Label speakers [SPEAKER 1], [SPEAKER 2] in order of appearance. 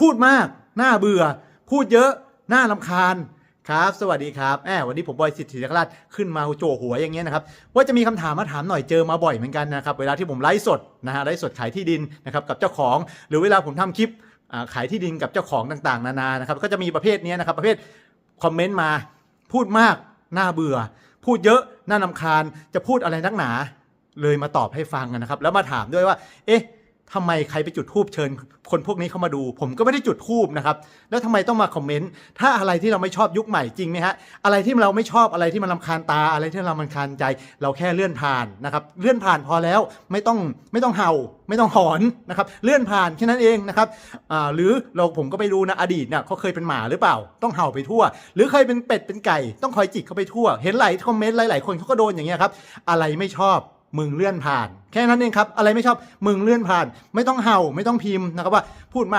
[SPEAKER 1] พูดมากน่าเบื่อ พูดเยอะน่าลำคาญครับ สวัสดีครับแอบวันนี้ผมบอยสิทธิจักรราชขึ้นมาโจหัวอย่างเงี้ยนะครับ ว่าจะมีคำถามมาถามหน่อยเจอมาบ่อยเหมือนกันนะครับ เวลาที่ผมไลฟ์สดนะฮะไลฟ์สดขายที่ดินนะครับกับเจ้าของ หรือเวลาผมทำคลิปขายที่ดินกับเจ้าของต่างๆ นานานะครับ ก็จะมีประเภทนี้นะครับ ประเภทคอมเมนต์มาพูดมาก น่าเบื่อ พูดเยอะน่าลำคาญจะพูดอะไรนักหนา เลยมาตอบให้ฟังนะครับ แล้วมาถามด้วยว่า เอ๊ะ ทำไมใครไปจุดทูบเชิญ คนพวกนี้เข้ามาดู ผมก็ไม่ได้จุดทูบนะครับ แล้วทำไมต้องมาคอมเมนต์ ถ้าอะไรที่เราไม่ชอบยุคใหม่จริงไหมฮะ อะไรที่เราไม่ชอบอะไรที่มันรำคาญตา อะไรที่เรามันคาญใจ เราแค่เลื่อนผ่านนะครับ เลื่อนผ่านพอแล้ว ไม่ต้องไม่ต้องเห่า ไม่ต้องหอนนะครับ เลื่อนผ่านแค่นั้นเองนะครับ หรือเราผมก็ไม่รู้นะอดีตเนี่ยเขาเคยเป็นหมาหรือเปล่า ต้องเห่าไปทั่ว หรือเคยเป็นเป็ดเป็นไก่ ต้องคอยจิกเขาไปทั่ว เห็นหลายคอมเมนต์หลายๆคนเขาก็โดนอย่างเงี้ยครับ อะไรไม่ชอบ มึงเลื่อนผ่าน แค่นั้นเองครับ อะไรไม่ชอบมึงเลื่อนผ่าน ไม่ต้องเห่าไม่ต้องพิมพ์นะครับว่าพูดมาก